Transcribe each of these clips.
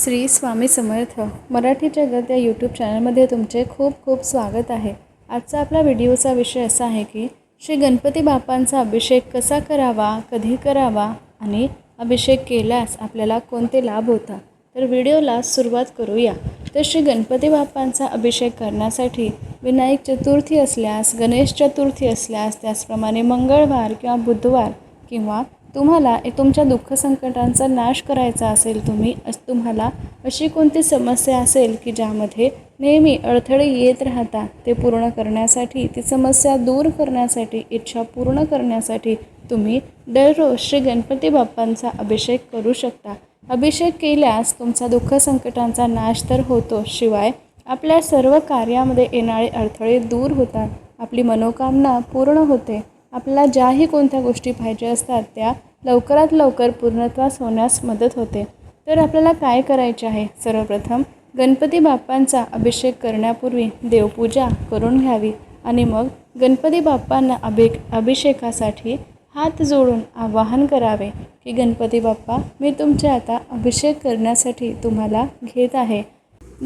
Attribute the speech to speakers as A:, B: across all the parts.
A: श्री स्वामी समर्थ मराठी जगत या यूट्यूब चॅनलमध्ये तुमचे खूप खूप स्वागत आहे. आजचा आपला व्हिडिओचा विषय असा आहे की श्री गणपती बाप्पांचा अभिषेक कसा करावा कधी करावा आणि अभिषेक केल्यास आपल्याला कोणते लाभ होता तर व्हिडिओला सुरुवात करूया. तर श्री गणपती बाप्पांचा अभिषेक करण्यासाठी विनायक चतुर्थी असल्यास गणेश चतुर्थी असल्यास त्याचप्रमाणे मंगळवार किंवा बुधवार किंवा तुम्हाला तुमच्या दुःख संकटांचा नाश करायचा असेल तुम्ही अस तुम्हाला अशी कोणती समस्या असेल की ज्यामध्ये नेहमी अडथळे येत राहता ते पूर्ण करण्यासाठी ती समस्या दूर करण्यासाठी इच्छा पूर्ण करण्यासाठी तुम्ही दररोज श्री गणपती बाप्पांचा अभिषेक करू शकता. अभिषेक केल्यास तुमचा दुःख संकटांचा नाश तर होतो शिवाय आपल्या सर्व कार्यामध्ये येणारे अडथळे दूर होतात. आपली मनोकामना पूर्ण होते. आपल्याला ज्याही कोणत्या गोष्टी पाहिजे असतात त्या लवकरात लवकर पूर्णत्वास होण्यास मदत होते. तर आपल्याला काय करायचे आहे? सर्वप्रथम गणपती बाप्पांचा अभिषेक करण्यापूर्वी देवपूजा करून घ्यावी आणि मग गणपती बाप्पांना अभि अभिषेकासाठी हात जोडून आवाहन करावे की गणपती बाप्पा मी तुमचे आता अभिषेक करण्यासाठी तुम्हाला घेत आहे.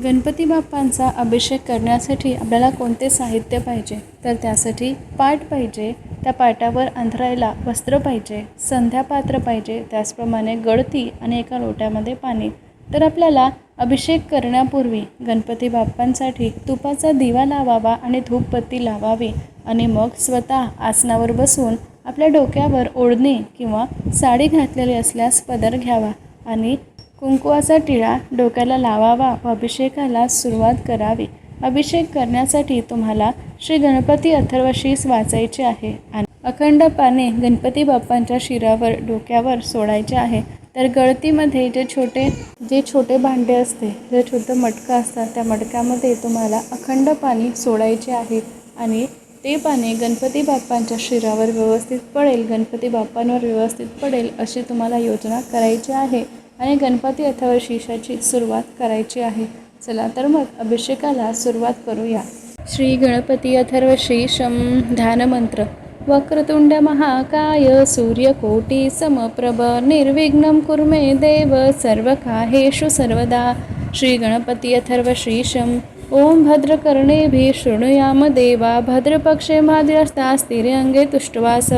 A: गणपती बाप्पांचा अभिषेक करण्यासाठी आपल्याला कोणते साहित्य पाहिजे? तर त्यासाठी पाट पाहिजे त्या पाटावर अंथरायला वस्त्र पाहिजे संध्यापात्र पाहिजे त्याचप्रमाणे गळती आणि एका लोट्यामध्ये पाणी. तर आपल्याला अभिषेक करण्यापूर्वी गणपती बाप्पांसाठी तुपाचा दिवा लावावा आणि धूपबत्ती लावावी आणि मग स्वतः आसनावर बसून आपल्या डोक्यावर ओढणी किंवा साडी घातलेली असल्यास पदर घ्यावा आणि कुंकुवाचा टिळा डोक्याला लावावा व अभिषेकाला सुरुवात करावी. अभिषेक करण्यासाठी तुम्हाला श्री गणपती अथर्वशीस वाचायचे आहे. आणि अखंड पाने गणपती बाप्पांच्या शिरावर डोक्यावर सोडायचे आहे. तर गळतीमध्ये जे छोटे जे छोटे भांडे असते जे छोटं मटकं असतात त्या मटक्यामध्ये तुम्हाला अखंड पाणी सोडायचे आहे. आणि ते पाणी गणपती बाप्पांच्या शिरावर व्यवस्थित पडेल गणपती बाप्पांवर व्यवस्थित पडेल अशी तुम्हाला योजना करायची आहे. आणि गणपती अथवा शिशाची सुरुवात करायची आहे. चला तर मग अभिषेकाला सुरुवात करूया. श्री गणपती अथर्व शम ध्यानमंत्र वक्रतुंड महाकाय सूर्यकोटी समप्रभ निर्विघ्नं कुर्मे देव सर्वकाहेषु सर्वदा. श्री गणपती अथर्व ओम भद्रकर्णेभिः शृणुयाम देवा भद्रपक्षे माद्यस्तास्तिरे अंगे तुष्टवास.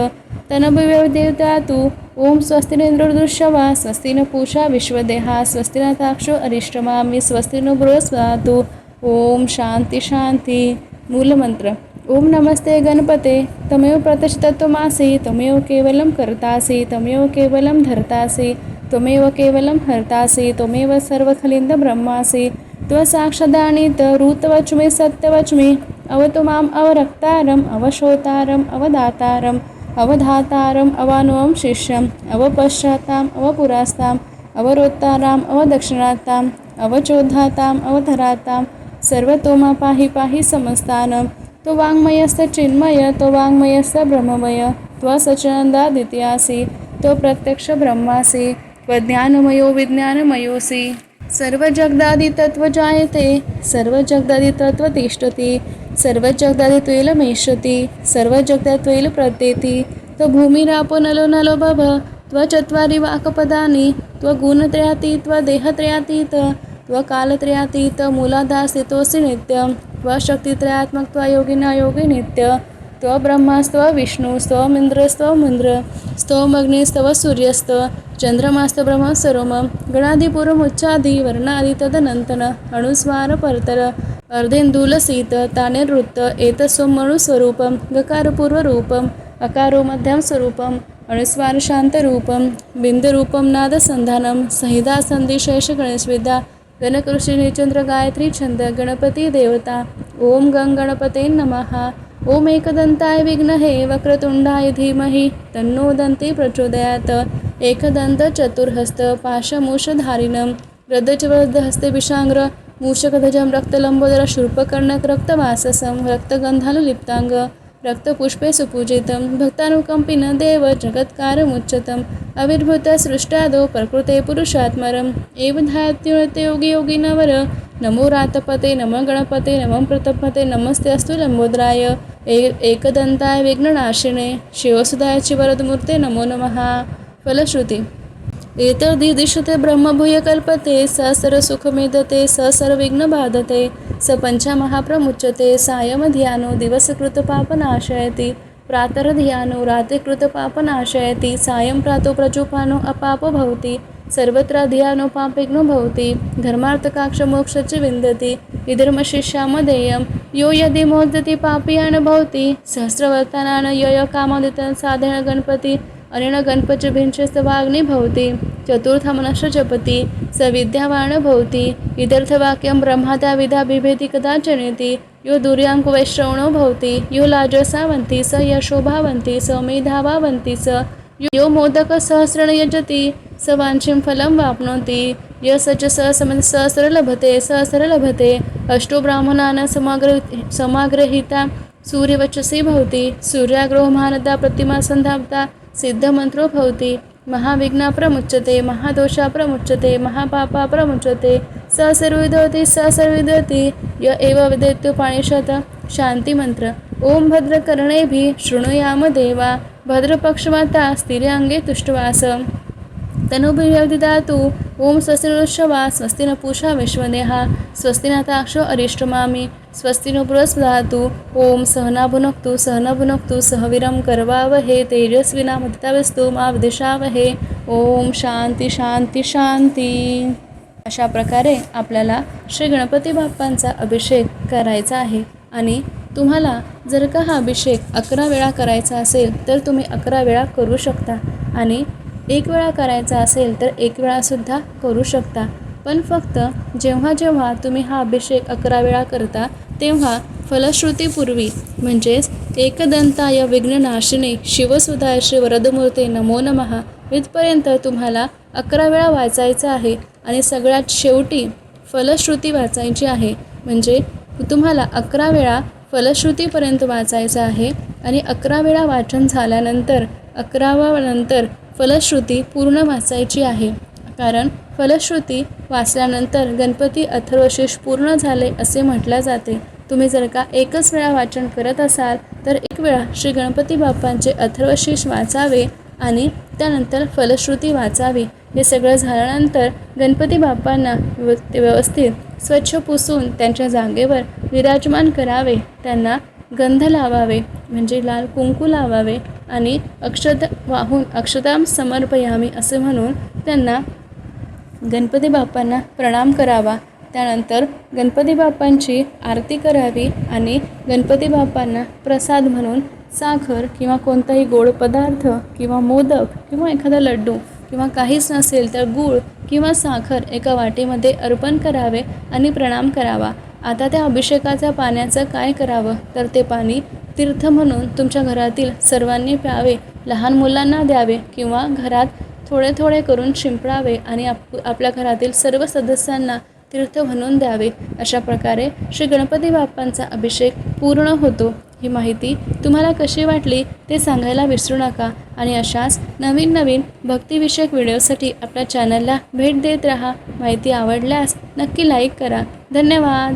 A: तनभुदेवता तु। ओम स्वस्तिनेंद्रदृश्यवा स्वस्ति न पूषा विश्वदेहा स्वस्ति न ताक्षो अरिष्टमामि स्वस्ति नो बृहस्पतु। ओम शांती शांती मूलमंत्र। ओम नमस्ते गणपते। तमेव प्रतिष्ठत्वमासी तमेव केवलं कर्तासि। तमेव केवलं धर्तासि। त्वमेव केवलं हर्तासि। त्वमेव सर्वखलिन्द ब्रह्मासि। त्वसाक्षदानीत ऋतवच्मि सत्यवच्मि। अवतु माम् अवरक्तारम् अवशोतारम् अवदातारम् अवधातारम् अवानुवं शिष्यम् अवपश्चाताम् अवपुरास्ताम् अवरोत्ताराम् अवदक्षिणाताम् अवचोद्धाताम् अवधरातां सर्वतोमा पाहि पाहि समस्तानं तो वाङ्मयस्त चिन्मय तो वाङ्मयस्त ब्रह्ममय त्वसचनन्दादित्यासि तो प्रत्यक्ष ब्रह्मासी त्वज्ञानमयो विज्ञानमयोऽसि सर्वजगदादितत्त्व जायते सर्वजगदादितत्त्व तिष्ठति। सर्वजगदादित्वेलमेष्यति सर्वजगदात्वेल प्रत्येति। त्वभूमिरापो नलो नलो भव त्वचत्वारि त्व कालत्रयातीत त्वदेहत्रयातीत नित्य त्व शक्तित्रयात्मक त्व त्वयोगिना योगी नित्य त्वब्रह्मास्त्वविष्णुस्त्वमिन्द्रस्त्वमिन्द्र स्तोमग्निस्तव सूर्यस्त चंद्रमास्त ब्रह्म सरोमं गणादिपूर्वमुच्चादि वर्णादि तदनंतन अणुस्वार परतर अर्धेन्दुलसीत तानिवृत्त एतस्वमणुस्वरूपं गकारपूर्वरूपम् अकारो मध्यम स्वरूपम् अणुस्वार शान्तरूपं बिन्दुरूपं नादसन्धानं संहिता सन्धिशेष गणेशविद्या गणकृषी निचंद्र गायत्री छंद गणपती देवता ओम गणपते नमः ओम एकदंताय विघ्नहे वक्रतुंडाय धीमहि तन्नो दन्ती प्रचोदयात एकदंत चतुर्हस्त पाशमूषधारिणं रदचवदहस्ते मूषकध्वजं रक्तलम्बोदर शूर्पकर्णक रक्तवाससं रक्तगंधानुलिप्तांग रक्तपुष्पे सुपूजितं भक्तानुकंपिन देव जगत्कारमुच्चतम् अविर्भूतसृष्टादौ प्रकृते पुरुषात्मरम् एव ध्यात्युणते योगिनवर नमो रातपते नमः गणपते नमः प्रतपते नमस्ते अस्तु लम्बोदराय ए एकदन्ताय विघ्ननाशिने शिवसुधाय वरदमूर्ते नमो नमः। फलश्रुती। एतद् दिशते ब्रह्मभूय स सर्वसुखमेधते स सर्वविघ्न बाधते स पञ्चमहाप्रमुच्यते सायं ध्यानो दिवसकृतपापनाशयति प्रातरध्यानो रात्रिकृतपापनाशयति सायं प्रातो प्रचुपानो अपापो भवति सर्वत्र ध्यानो पापविघ्नो भवति धर्मार्थकाक्षमोक्ष च विन्दति विधर्मशिष्यामधेयं यो यदि मोदति पापीयान् भवति सहस्रवर्तनान् यय कामोदितं साधन गणपति अनेन गणपतिभिञ्चस्तवाग्नि भवति चतुर्थमनश्च जपति स विद्यावान् भवति इतर्थवाक्यं ब्रह्मादा विधा बिभेति कदाचनेति यो दुर्याङ्कुवैश्रवणो भवति यो लाजसावन्ति स यशोभावन्ति स मेधावावन्ति स यो मोदकसहस्रेण यजति स वाञ्छिं फलं वाप्नोति य स च सहस्र लभते सहस्र लभते अष्टो ब्राह्मणान् समाग्र समाग्रहिता सूर्यवचसि भवति सूर्याग्रहमानदा प्रतिमा सन्धावता सिद्धमन्त्रो भवति महाविघ्ना प्रमुच्यते महादोषा प्रमुच्यते महापापा प्रमुच्यते स सर्वविदोति स सर्वविदोति। य एव विदेत्युपाणिषत पाणिशत ओम भद्रकर्णेभि भद्रकर्णेभिः शृणुयाम देवा। भद्रपक्षमाता स्थिरांगे तुष्टवास। तनुभिर्यदिदातु ॐ स्वस्तिरुषवा स्वस्तिन पूषा विश्वदेहा स्वस्तिनाथाक्ष न ताक्षो अरिष्टमामि स्वस्ति बृहस्पदातु ॐ सहना भुनक्तु सहना भुनक्तु सहवीरं करवावहे तेजस्विनामदितावस्तु मा विदिशावहे ओम शांती शांती शांती. अशा प्रकारे आपल्याला श्री गणपती बाप्पांचा अभिषेक करायचा आहे. आणि तुम्हाला जर का हा अभिषेक अकरा वेळा करायचा असेल तर तुम्ही अकरा वेळा करू शकता. आणि एक वेळा करायचा असेल तर एक वेळासुद्धा करू शकता. पण फक्त जेव्हा जेव्हा तुम्ही हा अभिषेक अकरा वेळा करता तेव्हा फलश्रुतीपूर्वी म्हणजेच एकदंताय विघ्ननाशिने शिवसुधाय श्री वरदमूर्ते नमो नमः इथपर्यंत तुम्हाला अकरा वेळा वाचायचं आहे आणि सगळ्यात शेवटी फलश्रुती वाचायची आहे. म्हणजे तुम्हाला अकरा वेळा फलश्रुतीपर्यंत वाचायचं आहे आणि अकरा वेळा वाचन झाल्यानंतर अकरावा नंतर फलश्रुती पूर्ण वाचायची आहे. कारण फलश्रुती वाचल्यानंतर गणपती अथर्वशेष पूर्ण झाले असे म्हटले जाते. तुम्ही जर का एकच वेळा वाचन करत असाल तर एक वेळा श्री गणपती बाप्पांचे अथर्वशीष वाचावे आणि त्यानंतर फलश्रुती वाचावी. हे सगळं झाल्यानंतर गणपती बाप्पांना व्यव व्यवस्थित स्वच्छ पुसून त्यांच्या जागेवर विराजमान करावे. त्यांना गंध लावावे म्हणजे लाल कुंकू लावावे आणि अक्षत वाहून अक्षताम समर्पयामी असे म्हणून त्यांना गणपती बाप्पांना प्रणाम करावा. त्यानंतर गणपती बाप्पांची आरती करावी आणि गणपती बाप्पांना प्रसाद म्हणून साखर किंवा कोणताही गोड पदार्थ किंवा मोदक किंवा एखादा लड्डू किंवा काहीच नसेल तर गूळ किंवा साखर एका वाटीमध्ये अर्पण करावे आणि प्रणाम करावा. आता त्या अभिषेकाच्या पाण्याचं काय करावं? तर ते पाणी तीर्थ म्हणून तुमच्या घरातील सर्वांनी प्यावे लहान मुलांना द्यावे किंवा घरात थोडे थोडे करून शिंपडावे आणि आप आपल्या घरातील सर्व सदस्यांना तीर्थ म्हणून द्यावे. अशा प्रकारे श्री गणपती बाप्पांचा अभिषेक पूर्ण होतो. ही माहिती तुम्हाला कशी वाटली ते सांगायला विसरू नका आणि अशाच नवीन नवीन भक्तिविषयक व्हिडिओसाठी आपल्या चॅनलला भेट देत राहा. माहिती आवडल्यास नक्की लाईक करा. धन्यवाद.